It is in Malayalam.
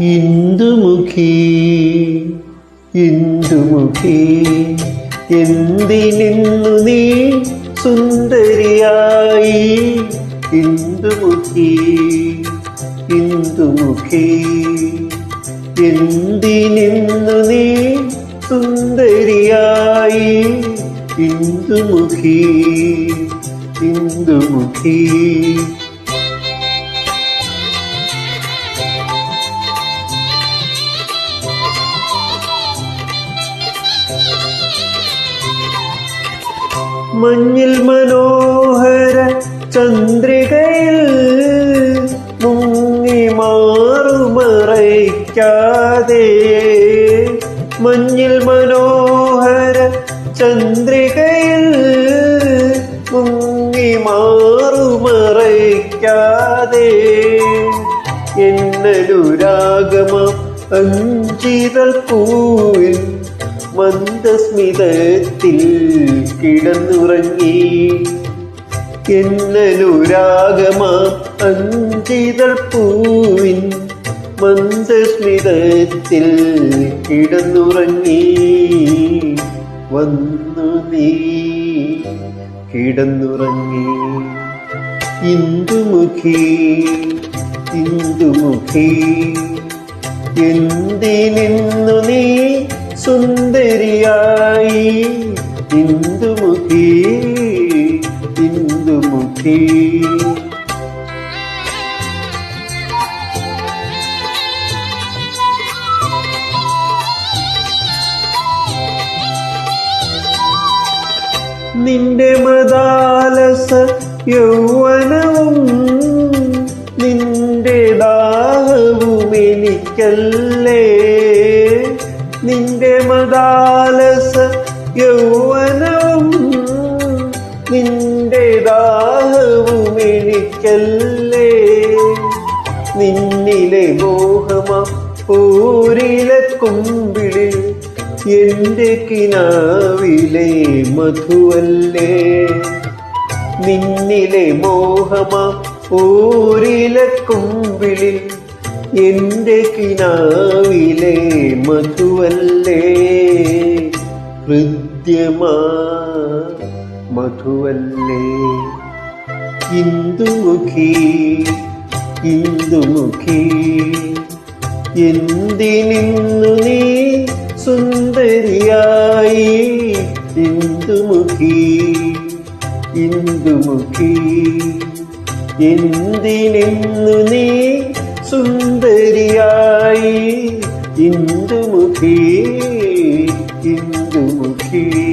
ഇന്ദുമുഖി ഇന്ദുമുഖി എന്തിനിന്നു നീ സുന്ദരിയായി? ഇന്ദുമുഖി. ഇന്ദുമുഖി എന്തിനിന്നു നീ സുന്ദരിയായി? ഇന്ദുമുഖി ഇന്ദുമുഖി. മഞ്ഞിൽ മനോഹര ചന്ദ്രികയിൽ മാറുമറയ്ക്കാതെ മഞ്ഞിൽ മനോഹര ചന്ദ്രികയിൽ മുങ്ങി മാറുമറയ്ക്കാതെ എന്നൊരാഗമ അഞ്ചിതൽ പൂവിൽ മന്ദസ്മിതത്തിൽ കിടന്നുറങ്ങി. എന്നനുരാഗമാ അഞ്ചിതൽ പൂവിൻ മന്ദസ്മിതത്തിൽ കിടന്നുറങ്ങി. വന്നു നീ കിടന്നുറങ്ങി. ഇന്ദുമുഖി ഇന്ദുമുഖി എന്തിനിന്നു നീ സുന്ദരിയായി? ഇന്ദുമുഖി ഇന്ദുമുഖി. നിന്റെ മദാലസ യൗവനവും നിന്റെ ദാഹവും എനിക്കല്ലേ? നിന്റെ മദാലസ യൗവനവും നിന്റെ ദാഹവും എനിക്കല്ലേ? നിന്നിലെ മോഹമ പൂരിലെ കുമ്പിളിൽ എന്റെ കിനാവിലെ മധുവല്ലേ? നിന്നിലെ മോഹമ ഊരിലെ കുമ്പിളിൽ എന്റെ കിനാവിലെ മധുവല്ലേ? ഹൃദ്യമാ മധുവല്ലേ? ഇന്ദുമുഖി ഇന്ദുമുഖി എന്തിനിന്നു നീ സുന്ദരിയായി ഇന്ദുമുഖി ഇന്ദുമുഖി. എന്തിനു നീ സുന്ദരിയായി ഇന്ദുമുഖി ഇന്ദുമുഖി.